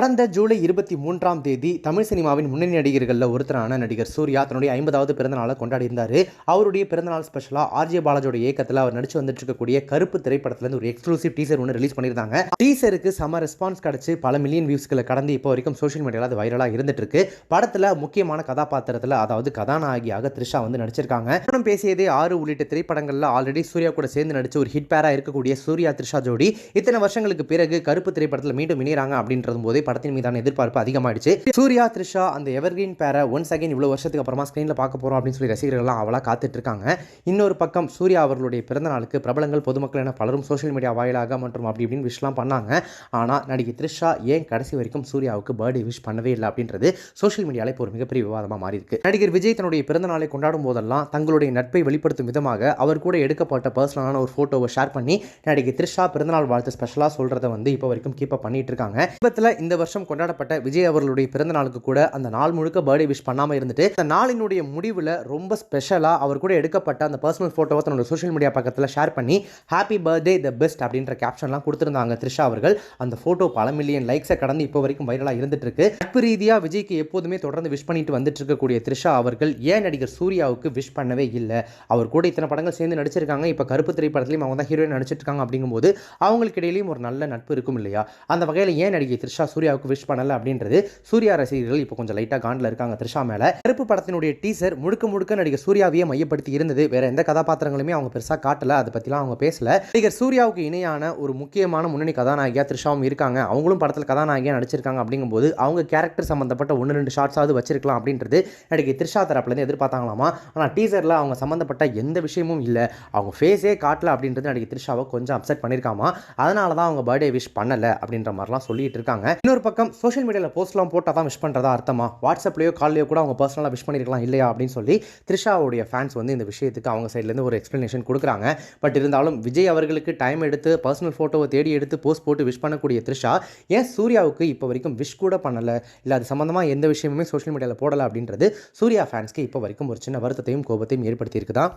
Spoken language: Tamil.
கடந்த ஜூலை இருபத்தி மூன்றாம் தேதி தமிழ் சினிமாவின் முன்னணி நடிகர்களில் ஒருத்தரான நடிகர் சூர்யா தன்னுடைய ஐம்பதாவது பிறந்தநாளை கொண்டாடி இருந்தார் அவருடைய பிறந்தநாள் ஸ்பெஷலாக ஆர்ஜே பாலாஜோட இயக்கத்தில் அவர் நடிச்சு வந்துட்டு இருக்கக்கூடிய கருப்பு திரைப்படத்துலேருந்து ஒரு எக்ஸ்க்ளூசிவ் டீசர் ஒன்று ரிலீஸ் பண்ணியிருந்தாங்க. டீசருக்கு செம ரெஸ்பான்ஸ் கிடச்சி பல மில்லியன் வியூஸ்களை கடந்து இப்போ வரைக்கும் சோஷியல் மீடியாவில் அது வைரலாக இருந்துட்டு இருக்கு படத்தில் முக்கியமான கதாபாத்திரத்தில் அதாவது கதாநாயகியாக த்ரிஷா வந்து நடிச்சிருக்காங்க. படம் பேசியதே ஆறு உள்ளிட்ட திரைப்படங்களில் ஆல்ரெடி சூர்யா கூட சேர்ந்து நடிச்சு ஒரு ஹிட் பேராக இருக்கக்கூடிய சூர்யா த்ரிஷா ஜோடி. இத்தனை வருஷங்களுக்கு பிறகு கருப்பு திரைப்படத்தில் மீண்டும் இணையறாங்க அப்படின்றது போதே படத்தின் மீதான எதிர்பார்ப்பு அதிகமாயிடுச்சு. சூர்யா த்ரிஷா அந்த எவர்கிரீன் பேரை ஒன்ஸ் அகைன் இவ்வளோ வருஷத்துக்கு அப்புறமா ஸ்க்ரீனில் பார்க்க போகிறோம் அப்படின்னு சொல்லி ரசிகர்கள்லாம் அவளாக காத்துட்டு இருக்காங்க இன்னொரு பக்கம் சூர்யா அவர்களுடைய பிறந்த நாளுக்கு பிரபலங்கள் பொதுமக்கள் என பலரும் சோஷியல் மீடியா வாயிலாக மற்றும் அப்படி இப்படின்னு விஷலாம் பண்ணாங்க. ஆனால் நடிகை த்ரிஷா ஏன் கடைசி வரைக்கும் சூர்யாவுக்கு பர்த்டே விஷ் பண்ணவே இல்லை அப்படின்றது சோஷியல் மீடியாவில் இப்போ ஒரு மிகப்பெரிய விவாதமாக மாறி இருக்கு நடிகர் விஜய் தன்னுடைய பிறந்த நாளை கொண்டாடும் போதெல்லாம் தங்களுடைய நட்பை வெளிப்படுத்தும் விதமாக அவர் கூட எடுக்கப்பட்ட பர்சனலான ஒரு ஃபோட்டோவை ஷேர் பண்ணி நடிகை த்ரிஷா பிறந்தநாள் வாழ்த்து ஸ்பெஷலாக சொல்கிறத வந்து இப்போ வரைக்கும் கீப் அப் பண்ணிட்டு இருக்காங்க. இந்த வருஷம் கொண்டாடப்பட்ட விஜய் அவர்களுடைய பிறந்த நாளுக்கு கூட அந்த நாள் முழுக்க பர்த்டே விஷ் பண்ணாமல் இருந்துட்டு அந்த நாளினுடைய முடிவில் ரொம்ப ஸ்பெஷலாக அவர் கூட எடுக்கப்பட்ட அந்த பர்சனல் ஃபோட்டோவை தன்னோட சோஷியல் மீடியா பக்கத்தில் ஷேர் பண்ணி ஹாப்பி பர்த்டே த பெஸ்ட் அப்படின்ற கேப்ஷன்லாம் கொடுத்துருந்தாங்க த்ரிஷா அவர்கள். அந்த ஃபோட்டோ பல மில்லியன் லைக்ஸை கடந்து இப்போ வரைக்கும் வைரலாக இருந்துட்டு இருக்கு. நட்பு ரீதியாக விஜய்க்கு எப்போதுமே தொடர்ந்து விஷ் பண்ணிட்டு வந்துட்டு இருக்கக்கூடிய த்ரிஷா அவர்கள் ஏன் நடிகர் சூர்யாவுக்கு விஷ் பண்ணவே இல்லை? அவர் கூட இத்தனை படங்கள் சேர்ந்து நடிச்சிருக்காங்க. இப்போ கருப்பு திரைப்படத்துலையும் அவங்க தான் ஹீரோயின் நடிச்சிட்டு இருக்காங்க அப்படிங்கும்போது அவங்களுக்கு இடையிலையும் ஒரு நல்ல நட்பு இருக்கும் இல்லையா? அந்த வகையில் ஏன் நடிகை த்ரிஷா சூர்யாவுக்கு விஷ் பண்ணல அப்படின்றது சூர்யா ரசிகர்கள் இப்போ கொஞ்சம் லைட்டாக காண்டில் இருக்காங்க த்ரிஷா மேலே. கருப்பு படத்தினுடைய டீசர் முழுக்க முழுக்க நடிகர் சூர்யாவையே மையப்படுத்தி இருந்தது. வேற எந்த கதாபாத்திரங்களுமே அவங்க பெருசாக காட்டல. அதை பற்றிலாம் அவங்க பேசல. நடிகர் சூர்யாவுக்கு இணையான ஒரு முக்கியமான முன்னணி கதாநாயகியா த்ரிஷாவும் இருக்காங்க. அவங்களும் படத்தில் கதாநாயகியாக நடிச்சிருக்காங்க அப்படிங்கும்போது அவங்க கேரக்டர் சம்மந்தப்பட்ட ஒன்று ரெண்டு ஷார்ட்ஸாவது வச்சிருக்கலாம் அப்படின்றது நடிகை த்ரிஷா தரப்புலேருந்து எதிர்பார்த்தாங்களாமா? ஆனால் டீசரில் அவங்க சம்மந்தப்பட்ட எந்த விஷயமும் இல்லை. அவங்க ஃபேஸே காட்டல அப்படின்றது நடிகை த்ரிஷாவை கொஞ்சம் அப்செட் பண்ணியிருக்காமா அதனால தான் அவங்க பர்த்டே விஷ் பண்ணலை அப்படின்ற மாதிரிலாம் சொல்லிட்டு இருக்காங்க. இன்னொரு பக்கம் சோஷியல் மீடியாவில் போஸ்ட்லாம் போட்டால் தான் விஷ் பண்ணுறதா அர்த்தமா? வாட்ஸ்அப்லேயோ கால்லையோ கூட அவங்க பர்சனலாக விஷ் பண்ணியிருக்கலாம் இல்லையா அப்படின்னு சொல்லி த்ரிஷாவுடைய ஃபேன்ஸ் வந்து இந்த விஷயத்துக்கு அவங்க சைட்லேருந்து ஒரு எக்ஸ்ப்ளனேஷன் கொடுக்குறாங்க. பட் இருந்தாலும் விஜய் அவர்களுக்கு டைம் எடுத்து பர்சனல் ஃபோட்டோவை தேடி எடுத்து போஸ்ட் போட்டு விஷ் பண்ணக்கூடிய த்ரிஷா ஏன் சூர்யாவுக்கு இப்போ வரைக்கும் விஷ் கூட பண்ணலை? இல்லை அது சம்மந்தமாக எந்த விஷயமுமே சோஷியல் மீடியாவில் போடலை அப்படின்றது சூர்யா ஃபேன்ஸ்க்கு இப்போ வரைக்கும் ஒரு சின்ன வருத்தத்தையும் கோபத்தையும் ஏற்படுத்தியிருக்குதான்